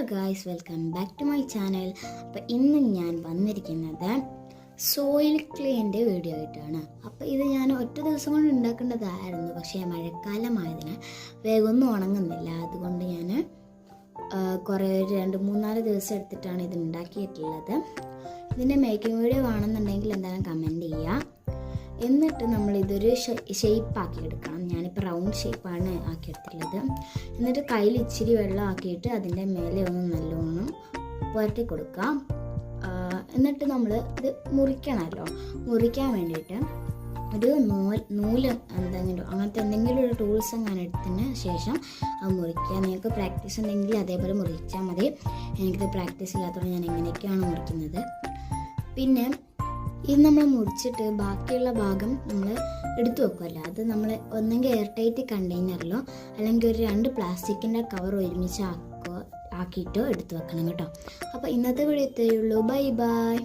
Hello guys welcome back to my channel അപ്പോൾ ഇന്ന് ഞാൻ വന്നിരിക്കുന്നത് സോയിൽ ക്ലേന്റെ വീഡിയോ ആയിട്ടാണ്. അപ്പോൾ ഇത് ഞാൻ ഒറ്റ ദിവസം കൊണ്ട് ഉണ്ടാക്കേണ്ടതായിരുന്നു. പക്ഷേ മഴക്കാലമായതിനാൽ വേഗമൊന്നും ഉണങ്ങുന്നില്ല. അതുകൊണ്ട് ഞാൻ കുറേ ഒരു രണ്ട് മൂന്നാൽ ദിവസം എടുത്തിട്ടാണ് ഇത് ഉണ്ടാക്കിയിട്ടുള്ളത്. ഇതിന്റെ മേക്കിംഗ് വീഡിയോ വേണമെന്നുണ്ടെങ്കിൽ എന്തായാലും കമന്റ് ചെയ്യുക. എന്നിട്ട് നമ്മൾ ഇതൊരു ഷേപ്പ് ആക്കി എടുക്കണം. ഞാനിപ്പോൾ റൗണ്ട് ഷേപ്പാണ് ആക്കിയെടുത്തിട്ടുള്ളത്. എന്നിട്ട് കയ്യിൽ ഇച്ചിരി വെള്ളം ആക്കിയിട്ട് അതിന്റെ മേലെ ഒന്ന് നല്ലോണം പുരട്ടി കൊടുക്കാം. എന്നിട്ട് നമ്മൾ ഇത് മുറിക്കണമല്ലോ മുറിക്കാൻ വേണ്ടിയിട്ട് ഒരു നൂൽ നൂൽ എന്തെങ്കിലും അങ്ങനത്തെ എന്തെങ്കിലും ഒരു ടൂൾസ് അങ്ങനെ എടുത്തതിന് ശേഷം അത് മുറിക്കുക. നിങ്ങൾക്ക് പ്രാക്ടീസ് ഉണ്ടെങ്കിൽ അതേപോലെ മുറിച്ചാൽ മതി. എനിക്കിത് പ്രാക്ടീസ് ഇല്ലാത്തതുകൊണ്ട് ഞാൻ എങ്ങനെയൊക്കെയാണ് മുറിക്കുന്നത്? പിന്നെ ഇത് നമ്മൾ മുറിച്ചിട്ട് ബാക്കിയുള്ള ഭാഗം നമ്മൾ എടുത്തു വെക്കുമല്ലോ അത് നമ്മൾ ഒന്നെങ്കിൽ എയർ ടൈറ്റ് കണ്ടെയ്നറിലോ അല്ലെങ്കിൽ ഒരു രണ്ട് പ്ലാസ്റ്റിക്കിന്റെ കവർ ഒരുമിച്ച് ആക്കോ ആക്കിയിട്ടോ എടുത്തു വെക്കണം കേട്ടോ. അപ്പോൾ ഇന്നത്തെ വീഡിയോ ഇത്രയേ ഉള്ളൂ. Bye bye